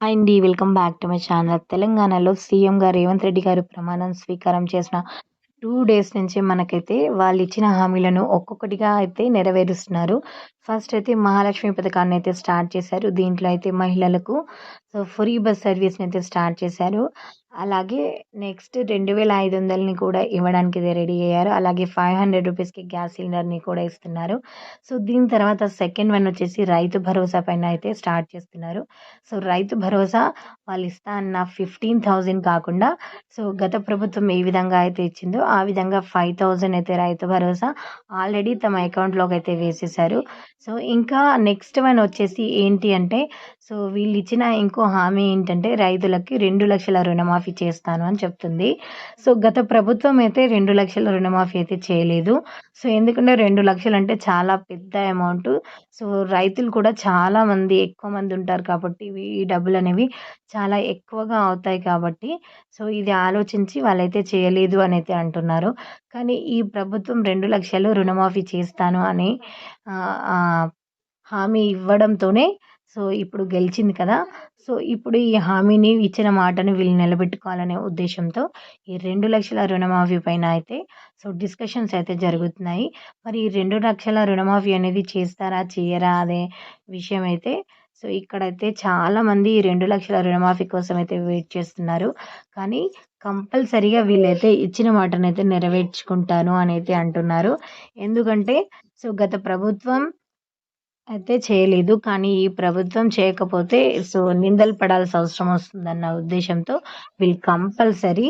Hi అండి welcome back to my channel. తెలంగాణలో సీఎంగా రేవంత్ రెడ్డి గారు ప్రమాణం స్వీకారం చేసిన టూ డేస్ నుంచి మనకైతే వాళ్ళు ఇచ్చిన హామీలను ఒక్కొక్కటిగా అయితే నెరవేరుస్తున్నారు. ఫస్ట్ అయితే మహాలక్ష్మి పథకాన్ని అయితే స్టార్ట్ చేశారు. దీంట్లో అయితే మహిళలకు సో ఫ్రీ బస్ సర్వీస్ని అయితే స్టార్ట్ చేశారు. అలాగే నెక్స్ట్ రెండు వేల ఐదు వందలని కూడా ఇవ్వడానికి అయితే రెడీ అయ్యారు. అలాగే ఫైవ్ హండ్రెడ్ రూపీస్కి గ్యాస్ సిలిండర్ని కూడా ఇస్తున్నారు. సో దీని తర్వాత సెకండ్ వన్ వచ్చేసి రైతు భరోసా పైన అయితే స్టార్ట్ చేస్తున్నారు. సో రైతు భరోసా వాళ్ళు ఇస్తా అన్న ఫిఫ్టీన్ థౌజండ్ కాకుండా సో గత ప్రభుత్వం ఏ విధంగా అయితే ఇచ్చిందో ఆ విధంగా ఫైవ్ థౌజండ్ అయితే రైతు భరోసా ఆల్రెడీ తమ అకౌంట్లోకి అయితే వేసేసారు సో ఇంకా నెక్స్ట్ వన్ వచ్చేసి ఏంటి అంటే సో వీళ్ళు ఇచ్చిన ఇంకో హామీ ఏంటంటే రైతులకి రెండు లక్షల రుణమాఫీ చేస్తాను అని చెప్తుంది. సో గత ప్రభుత్వం అయితే రెండు లక్షల రుణమాఫీ అయితే చేయలేదు. సో ఎందుకంటే రెండు లక్షలు అంటే చాలా పెద్ద అమౌంట్ సో రైతులు కూడా చాలా మంది ఎక్కువ మంది ఉంటారు కాబట్టి ఈ డబ్బులు అనేవి చాలా ఎక్కువగా అవుతాయి కాబట్టి సో ఇది ఆలోచించి వాళ్ళైతే చేయలేదు అని అయితే అంటున్నారు. కానీ ఈ ప్రభుత్వం రెండు లక్షలు రుణమాఫీ చేస్తాను అని హామీ ఇవ్వడంతోనే సో ఇప్పుడు గెలిచింది కదా. సో ఇప్పుడు ఈ హామీని ఇచ్చిన మాటను వీళ్ళు నిలబెట్టుకోవాలనే ఉద్దేశంతో ఈ రెండు లక్షల రుణమాఫీ పైన అయితే సో డిస్కషన్స్ అయితే జరుగుతున్నాయి. మరి ఈ రెండు లక్షల రుణమాఫీ అనేది చేస్తారా చేయరా అనే విషయం అయితే సో ఇక్కడైతే చాలామంది ఈ రెండు లక్షల రుణమాఫీ కోసం అయితే వెయిట్ చేస్తున్నారు. కానీ కంపల్సరీగా వీళ్ళైతే ఇచ్చిన మాటనైతే నెరవేర్చుకుంటాను అని అయితే అంటున్నారు. ఎందుకంటే సో గత ప్రభుత్వం అయితే చేయలేదు. కానీ ఈ ప్రభుత్వం చేయకపోతే సో నిందలు పడాల్సిన అవసరం వస్తుందన్న ఉద్దేశంతో వీళ్ళు కంపల్సరీ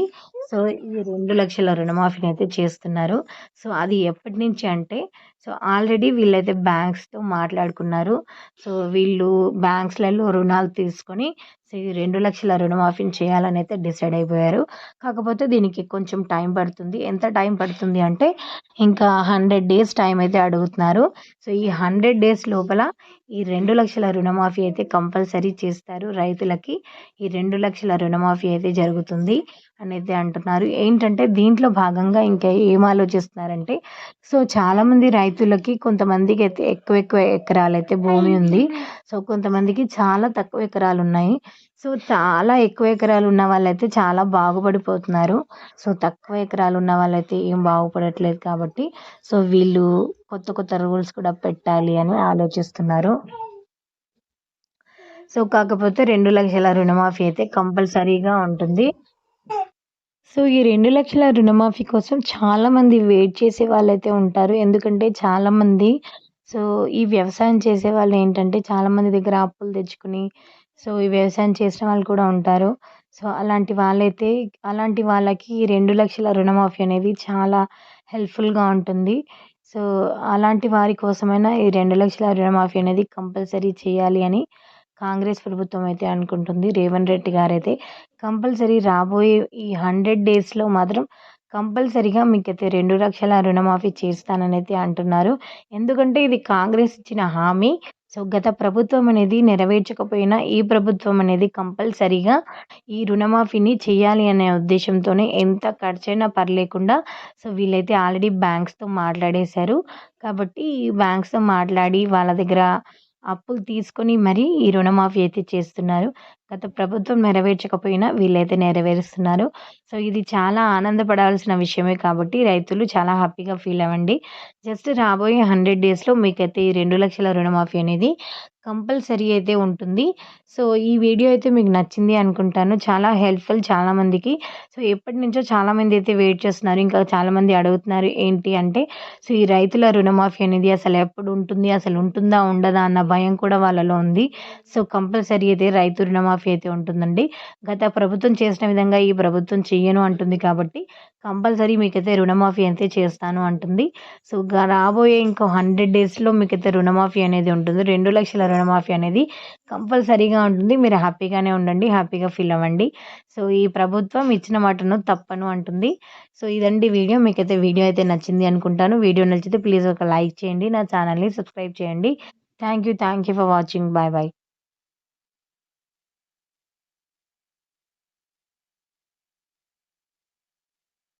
సో ఈ రెండు లక్షల రుణమాఫీని అయితే చేస్తున్నారు. సో అది ఎప్పటి నుంచి అంటే సో ఆల్రెడీ వీళ్ళైతే బ్యాంక్స్తో మాట్లాడుకున్నారు. సో వీళ్ళు బ్యాంక్స్లలో రుణాలు తీసుకొని సో ఈ రెండు లక్షల రుణమాఫీని చేయాలని అయితే డిసైడ్ అయిపోయారు. కాకపోతే దీనికి కొంచెం టైం పడుతుంది. ఎంత టైం పడుతుంది అంటే ఇంకా హండ్రెడ్ డేస్ టైం అయితే అడుగుతున్నారు. సో ఈ హండ్రెడ్ డేస్ లోపల ఈ రెండు లక్షల రుణమాఫీ అయితే కంపల్సరీ చేస్తారు రైతులకి. ఈ రెండు లక్షల రుణమాఫీ అయితే జరుగుతుంది. అనేది అంటున్నారు. ఏంటంటే దీంట్లో భాగంగా ఇంకా ఏం ఆలోచిస్తున్నారంటే సో చాలామంది రైతులకి కొంతమందికి అయితే ఎక్కువ ఎక్కువ ఎకరాలు అయితే భూమి ఉంది. సో కొంతమందికి చాలా తక్కువ ఎకరాలు ఉన్నాయి. సో చాలా ఎక్కువ ఎకరాలు ఉన్న వాళ్ళైతే చాలా బాగుపడిపోతున్నారు. సో తక్కువ ఎకరాలు ఉన్న వాళ్ళైతే ఏం బాగుపడట్లేదు కాబట్టి సో వీళ్ళు కొత్త కొత్త రూల్స్ కూడా పెట్టాలి అని ఆలోచిస్తున్నారు. సో కాకపోతే రెండు లక్షల రుణమాఫీ అయితే కంపల్సరీగా ఉంటుంది. సో ఈ రెండు లక్షల రుణమాఫీ కోసం చాలామంది వెయిట్ చేసే వాళ్ళైతే ఉంటారు. ఎందుకంటే చాలామంది సో ఈ వ్యవసాయం చేసే వాళ్ళు ఏంటంటే చాలామంది దగ్గర అప్పులు తెచ్చుకుని సో ఈ వ్యవసాయం చేసిన వాళ్ళు కూడా ఉంటారు. సో అలాంటి వాళ్ళైతే అలాంటి వాళ్ళకి రెండు లక్షల రుణమాఫీ అనేది చాలా హెల్ప్ఫుల్గా ఉంటుంది. సో అలాంటి వారి కోసమైనా ఈ రెండు లక్షల రుణమాఫీ అనేది కంపల్సరీ చేయాలి అని కాంగ్రెస్ ప్రభుత్వం అయితే అనుకుంటుంది. రేవంత్ రెడ్డి గారు అయితే కంపల్సరీ రాబోయే ఈ హండ్రెడ్ డేస్లో మాత్రం కంపల్సరీగా మీకైతే రెండు లక్షల రుణమాఫీ చేస్తానని అయితే అంటున్నారు. ఎందుకంటే ఇది కాంగ్రెస్ ఇచ్చిన హామీ. సో గత ప్రభుత్వం అనేది నెరవేర్చకపోయినా ఈ ప్రభుత్వం అనేది కంపల్సరీగా ఈ రుణమాఫీని చేయాలి అనే ఉద్దేశంతోనే ఎంత ఖర్చైనా పర్లేకుండా సో వీళ్ళైతే ఆల్రెడీ బ్యాంక్స్తో మాట్లాడేశారు. కాబట్టి బ్యాంక్స్తో మాట్లాడి వాళ్ళ దగ్గర అప్పులు తీసుకొని మరీ ఈ రుణమాఫీ అయితే చేస్తున్నారు. గత ప్రభుత్వం నెరవేర్చకపోయినా వీళ్ళైతే నెరవేరుస్తున్నారు. సో ఇది చాలా ఆనందపడాల్సిన విషయమే కాబట్టి రైతులు చాలా హ్యాపీగా ఫీల్ అవ్వండి. జస్ట్ రాబోయే హండ్రెడ్ డేస్లో మీకైతే ఈ రెండు లక్షల రుణమాఫీ అనేది కంపల్సరీ అయితే ఉంటుంది. సో ఈ వీడియో అయితే మీకు నచ్చింది అనుకుంటాను. చాలా హెల్ప్ఫుల్ చాలామందికి సో ఎప్పటి నుంచో చాలామంది అయితే వెయిట్ చేస్తున్నారు. ఇంకా చాలామంది అడుగుతున్నారు ఏంటి అంటే సో ఈ రైతుల రుణమాఫీ అనేది అసలు ఎప్పుడు ఉంటుంది? అసలు ఉంటుందా? ఉండదా? అన్న భయం కూడా వాళ్ళలో ఉంది. సో కంపల్సరీ అయితే రైతు రుణమాఫీ మాఫీ అయితే ఉంటుందండి. గత ప్రభుత్వం చేసిన విధంగా ఈ ప్రభుత్వం చెయ్యను అంటుంది కాబట్టి కంపల్సరీ మీకైతే రుణమాఫీ అయితే చేస్తాను అంటుంది. సో రాబోయే ఇంకో హండ్రెడ్ డేస్లో మీకైతే రుణమాఫీ అనేది ఉంటుంది. రెండు లక్షల రుణమాఫీ అనేది కంపల్సరీగా ఉంటుంది. మీరు హ్యాపీగానే ఉండండి హ్యాపీగా ఫీల్ అవ్వండి. సో ఈ ప్రభుత్వం ఇచ్చిన మాటను తప్పను అంటుంది. సో ఇదండి వీడియో. మీకైతే వీడియో అయితే నచ్చింది అనుకుంటాను. వీడియో నచ్చితే ప్లీజ్ ఒక లైక్ చేయండి. నా ఛానల్ని సబ్స్క్రైబ్ చేయండి. Thank you thank you for watching. Bye bye.